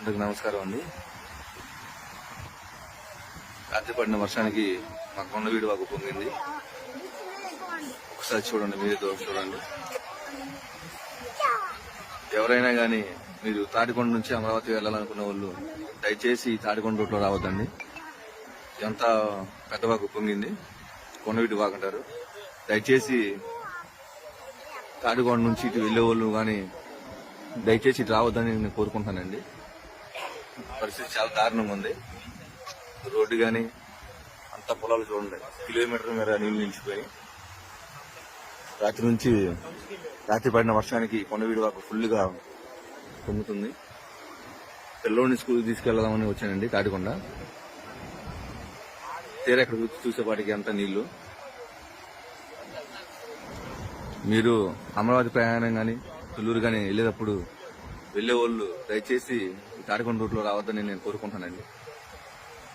అందరికి నమస్కారం అండి. రాత్రి పడిన వర్షానికి మా కొండవీడు వాకు పొంగింది. ఒకసారి చూడండి మీరే దూరం చూడండి. ఎవరైనా కానీ మీరు తాటికొండ నుంచి అమరావతి వెళ్ళాలనుకున్న వాళ్ళు దయచేసి తాటికొండ రూట్లో రావద్దండి. ఎంత పెద్దవాకు పొంగింది. కొండవీటి వాగు అంటారు. దయచేసి తాటికొండ నుంచి ఇటు వెళ్ళే వాళ్ళు కానీ దయచేసి ఇటు రావద్దని నేను కోరుకుంటానండి పరిస్థితి చాలా దారుణంగా ఉంది. రోడ్డు కానీ అంత పొలాలు చూడండి. కిలోమీటర్ మేర నీళ్ళు నిలిచిపోయి రాత్రి నుంచి రాత్రి పడిన వర్షానికి కొండవీడు వాకు ఫుల్గా పొంగుతుంది పిల్లోని స్కూల్ తీసుకెళ్దామని వచ్చానండి కాటికొండ తీరా ఇక్కడ చూసేపాటికి అంత నీళ్ళు. మీరు అమరావతి ప్రయాణం కానీ తుళ్ళూరు కానీ వెళ్ళేటప్పుడు వెళ్ళే వాళ్ళు దయచేసి ఈ తాడికొండ రూట్లో రావద్దని నేను కోరుకుంటానండి